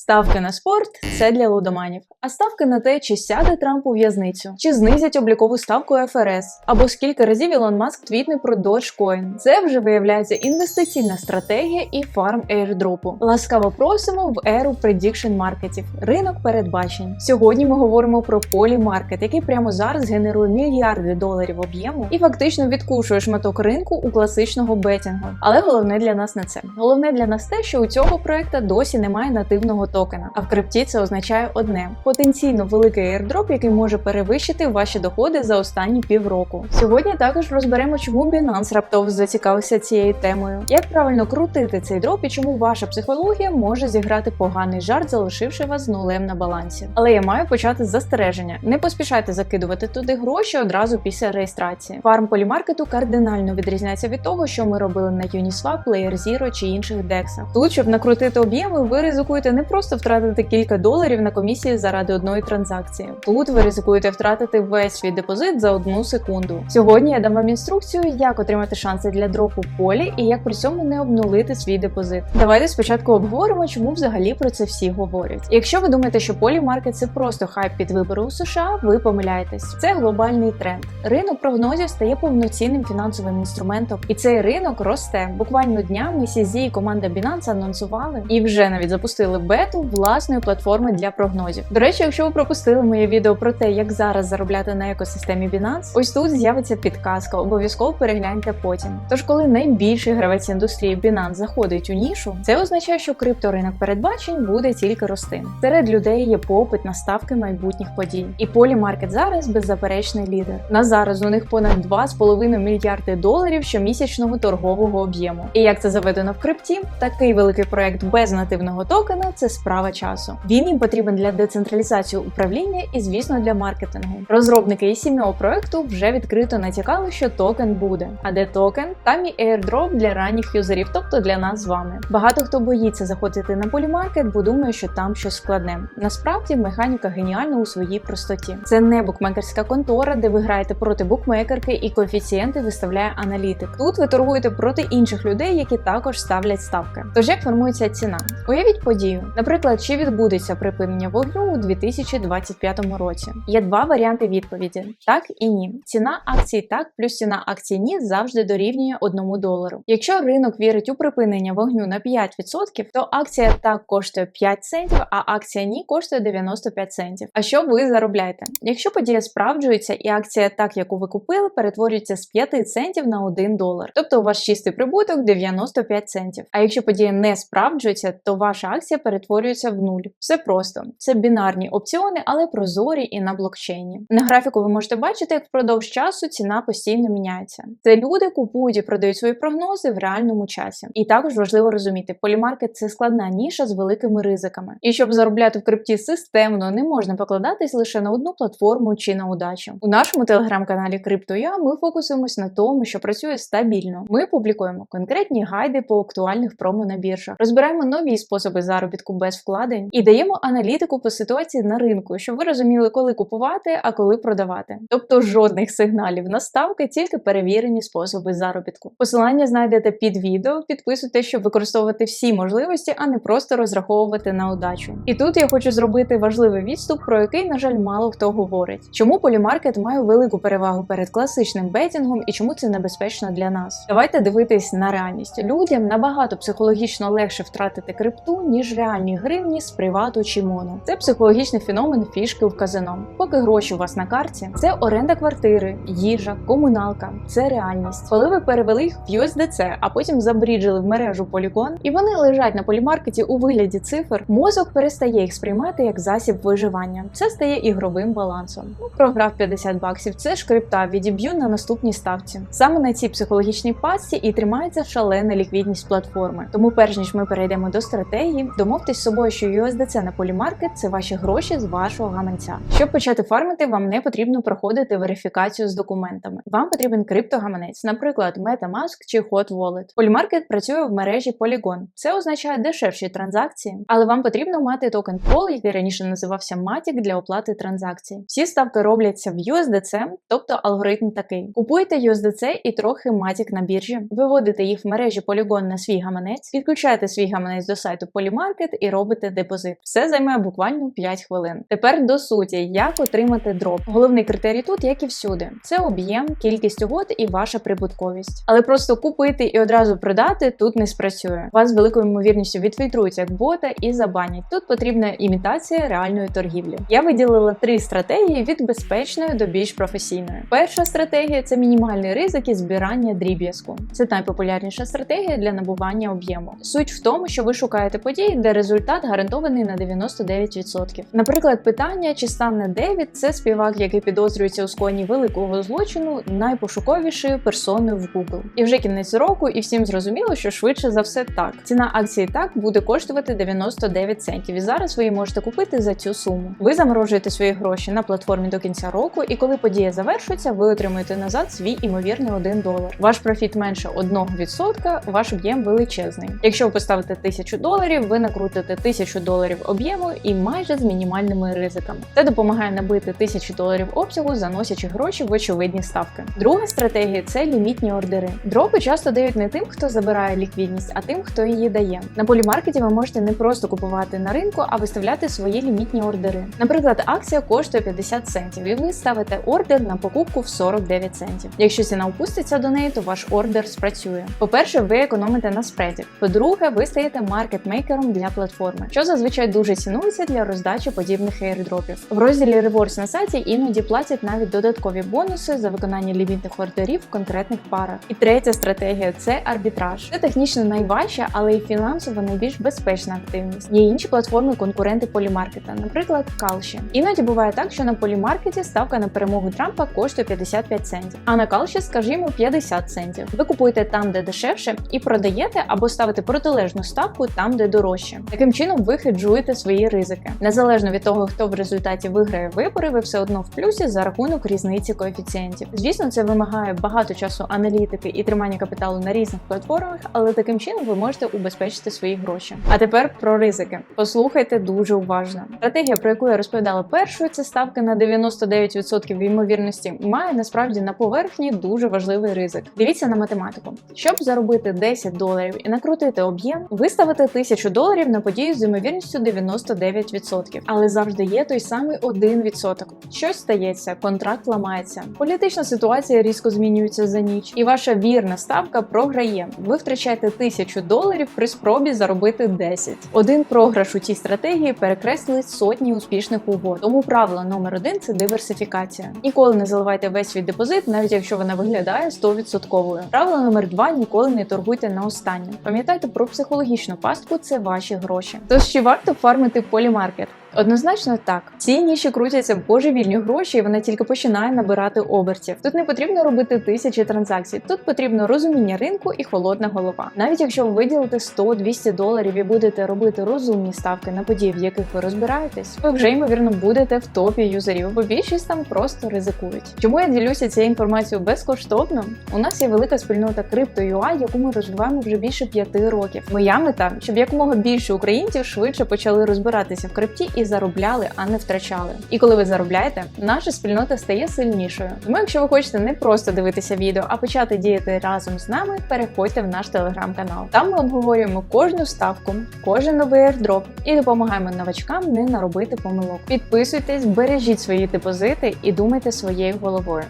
Ставки на спорт це для лудоманів. А ставки на те, чи сяде Трамп у в'язницю, чи знизять облікову ставку ФРС, або скільки разів Ілон Маск твітне про Dogecoin. Це вже виявляється інвестиційна стратегія і фарм airdropу. Ласкаво просимо в еру prediction маркетів, ринок передбачень. Сьогодні ми говоримо про полімаркет, який прямо зараз генерує мільярди доларів об'єму і фактично відкушує шматок ринку у класичного бетінгу. Але головне для нас не це. Головне для нас те, що у цього проекта досі немає нативного токена. А в крипті це означає одне: потенційно великий airdrop, який може перевищити ваші доходи за останні півроку. Сьогодні також розберемо, чому Binance раптово зацікавився цією темою, як правильно крутити цей дроп і чому ваша психологія може зіграти поганий жарт, залишивши вас нулем на балансі. Але я маю почати з застереження: не поспішайте закидувати туди гроші одразу після реєстрації. Фарм полімаркету кардинально відрізняється від того, що ми робили на Uniswap, Player Zero чи інших дексах. Тут, щоб накрутити об'єми, ви ризикуєте не просто втратити кілька доларів на комісії заради одної транзакції. Тут ви ризикуєте втратити весь свій депозит за одну секунду. Сьогодні я дам вам інструкцію, як отримати шанси для дропу в полі і як при цьому не обнулити свій депозит. Давайте спочатку обговоримо, чому взагалі про це всі говорять. Якщо ви думаєте, що полімаркет це просто хайп під вибори у США, ви помиляєтесь. Це глобальний тренд. Ринок прогнозів стає повноцінним фінансовим інструментом, і цей ринок росте. Буквально днями CZ і команда Binance анонсували і вже навіть запустили бету власної платформи для прогнозів. До речі, якщо ви пропустили моє відео про те, як зараз заробляти на екосистемі Binance, ось тут з'явиться підказка. Обов'язково перегляньте потім. Тож, коли найбільший гравець індустрії Binance заходить у нішу, це означає, що крипторинок передбачень буде тільки рости. Серед людей є попит на ставки майбутніх подій. І полімаркет зараз беззаперечний лідер. На зараз у них понад 2,5 мільярди доларів щомісячного торгового об'єму. І як це заведено в крипті, такий великий проект без нативного токена це справа часу. Він їм потрібен для децентралізації управління і, звісно, для маркетингу. Розробники і сім'ього проекту вже відкрито натякали, що токен буде. А де токен, там і airdrop для ранніх юзерів, тобто для нас з вами. Багато хто боїться заходити на полімаркет, бо думає, що там щось складне. Насправді механіка геніальна у своїй простоті. Це не букмекерська контора, де ви граєте проти букмекерки і коефіцієнти виставляє аналітик. Тут ви торгуєте проти інших людей, які також ставлять ставки. Тож як формується ціна? Уявіть подію, наприклад, чи відбудеться припинення вогню у 2025 році. Є два варіанти відповіді: так і ні. Ціна акцій так плюс ціна акцій ні завжди дорівнює 1 долару. Якщо ринок вірить у припинення вогню на 5%, то акція так коштує 5 центів, а акція ні коштує 95 центів. А що ви заробляєте? Якщо подія справджується і акція так, яку ви купили, перетворюється з 5 центів на 1 долар. Тобто у вас чистий прибуток 95 центів. А якщо подія не справджується, то ваша акція перетворюється в нуль. Все просто це бінарні опціони, але прозорі і на блокчейні. На графіку ви можете бачити, як впродовж часу ціна постійно міняється. Це люди купують і продають свої прогнози в реальному часі. І також важливо розуміти, полімаркет це складна ніша з великими ризиками. І щоб заробляти в крипті системно, не можна покладатись лише на одну платформу чи на удачу. У нашому телеграм-каналі CryptoYa ми фокусуємось на тому, що працює стабільно. Ми публікуємо конкретні гайди по актуальних промо на біржах, розбираємо нові способи заробітку без вкладень і даємо аналітику по ситуації на ринку, щоб ви розуміли, коли купувати, а коли продавати. Тобто жодних сигналів на ставки, тільки перевірені способи заробітку. Посилання знайдете під відео. Підписуйтесь, щоб використовувати всі можливості, а не просто розраховувати на удачу. І тут я хочу зробити важливий відступ, про який, на жаль, мало хто говорить. Чому полімаркет має велику перевагу перед класичним бетінгом і чому це небезпечно для нас? Давайте дивитись на реальність. Людям набагато психологічно легше втратити крипту, ніж реальні гривні з привату чи моно. Це психологічний феномен фішки в казино. Поки гроші у вас на карті, це оренда квартири, їжа, комуналка. Це реальність. Коли ви перевели їх в USDC, а потім забріджили в мережу Polygon, і вони лежать на полімаркеті у вигляді цифр, мозок перестає їх сприймати як засіб виживання. Це стає ігровим балансом. Ну, програв 50 баксів. Це ж крипта відіб'ю на наступній ставці. Саме на цій психологічній пастці і тримається шалена ліквідність платформи. Тому, перш ніж ми перейдемо до стратегії, домовтесь з собою, що USDC на полімаркет це ваші гроші з вашого гаманця. Щоб почати фармити, вам не потрібно проходити верифікацію з документами. Вам потрібен криптогаманець, наприклад, MetaMask чи Hot Wallet. Полімаркет працює в мережі Polygon. Це означає дешевші транзакції, але вам потрібно мати токен POL, який раніше називався Matic для оплати транзакцій. Всі ставки робляться в USDC, тобто алгоритм такий: купуєте USDC і трохи Matic на біржі, виводите їх в мережі Polygon на свій гаманець, підключаєте свій гаманець до сайту Polymarket і робите депозит. Все займе буквально 5 хвилин. Тепер до суті, як отримати дроп. Головний критерій тут, як і всюди, це об'єм, кількість угод і ваша прибутковість. Але просто купити і одразу продати тут не спрацює. Вас з великою ймовірністю відфільтрують як бота і забанять. Тут потрібна імітація реальної торгівлі. Я виділила три стратегії від безпечної до більш професійної. Перша стратегія це мінімальний ризик і збирання дріб'язку. Це найпопулярніша стратегія для набування об'єму. Суть в тому, що ви шукаєте події, де результат гарантований на 99%. Наприклад, питання, чи стане Девід, це співак, який підозрюється у скоєнні великого злочину, найпошуковішою персоною в Google. І вже кінець року, і всім зрозуміло, що швидше за все так. Ціна акції так буде коштувати 99 центів. І зараз ви її можете купити за цю суму. Ви заморожуєте свої гроші на платформі до кінця року, і коли подія завершується, ви отримуєте назад свій імовірний 1 долар. Ваш профіт менше 1%, ваш об'єм величезний. Якщо ви поставите 1000 доларів, ви накрутите 1000 доларів об'єму і майже з мінімальними ризиками. Це допомагає набити 1000 доларів обсягу, заносячи гроші в очевидні ставки. Друга стратегія це лімітні ордери. Дропи часто дають не тим, хто забирає ліквідність, а тим, хто її дає. На полімаркеті ви можете не просто купувати на ринку, а виставляти свої лімітні ордери. Наприклад, акція коштує 50 центів, і ви ставите ордер на покупку в 49 центів. Якщо ціна опуститься до неї, то ваш ордер спрацює. По-перше, ви економите на спреді. По-друге, ви стаєте маркетмейкером для платформи, що зазвичай дуже цінується для роздачі подібних airdropів. В розділі Rewards на сайті іноді платять навіть додаткові бонуси за виконання лімітних ордерів в конкретних парах. І третя стратегія це арбітраж. Це технічно найважча, але й фінансово найбільш безпечна активність. Є інші платформи конкуренти полімаркета, наприклад, Калші. Іноді буває так, що на полімаркеті ставка на перемогу Трампа коштує 55 центів, а на Калші, скажімо, 50 центів. Ви купуєте там, де дешевше, і продаєте або ставите протилежну ставку там, де дорожче. Таким чином ви хеджуєте свої ризики. Незалежно від того, хто в результаті виграє вибори, ви все одно в плюсі за рахунок різниці коефіцієнтів. Звісно, це вимагає багато часу аналітики і тримання капіталу на різних платформах, але таким чином ви можете убезпечити свої гроші. А тепер про ризики. Послухайте дуже уважно. Стратегія, про яку я розповідала першою, це ставка на 99% ймовірності, має насправді на поверхні дуже важливий ризик. Дивіться на математику. Щоб заробити 10 доларів і накрутити об'єм, виставити 1000 доларів на подію з ймовірністю 99%. Але завжди є той самий 1%. Щось стається, контракт ламається. Політична ситуація різко змінюється за ніч, і ваша вірна ставка програє. Ви втрачаєте 1000 доларів при спробі заробити 10. Один програш у цій стратегії перекреслить сотні успішних угод. Тому правило номер один це диверсифікація. Ніколи не заливайте весь свій депозит, навіть якщо вона виглядає 100%. Правило номер два ніколи не торгуйте на останнє. Пам'ятайте про психологічну пастку це ваші гроші. Тож чи варто фармити полімаркет? Однозначно так. Ці ніші крутяться божевільні гроші, і вона тільки починає набирати обертів. Тут не потрібно робити тисячі транзакцій. Тут потрібно розуміння ринку і холодна голова. Навіть якщо ви виділите 100-200 доларів і будете робити розумні ставки на події, в яких ви розбираєтесь, ви вже ймовірно будете в топі юзерів, бо більшість там просто ризикують. Чому я ділюся цією інформацією безкоштовно? У нас є велика спільнота Crypto.ua, яку ми розвиваємо вже більше п'яти років. Моя мета, щоб якомога більше українців швидше почали розбиратися в крипті і заробляли, а не втрачали. І коли ви заробляєте, наша спільнота стає сильнішою. Тому, якщо ви хочете не просто дивитися відео, а почати діяти разом з нами, переходьте в наш телеграм-канал. Там ми обговорюємо кожну ставку, кожен новий airdrop і допомагаємо новачкам не наробити помилок. Підписуйтесь, бережіть свої депозити і думайте своєю головою.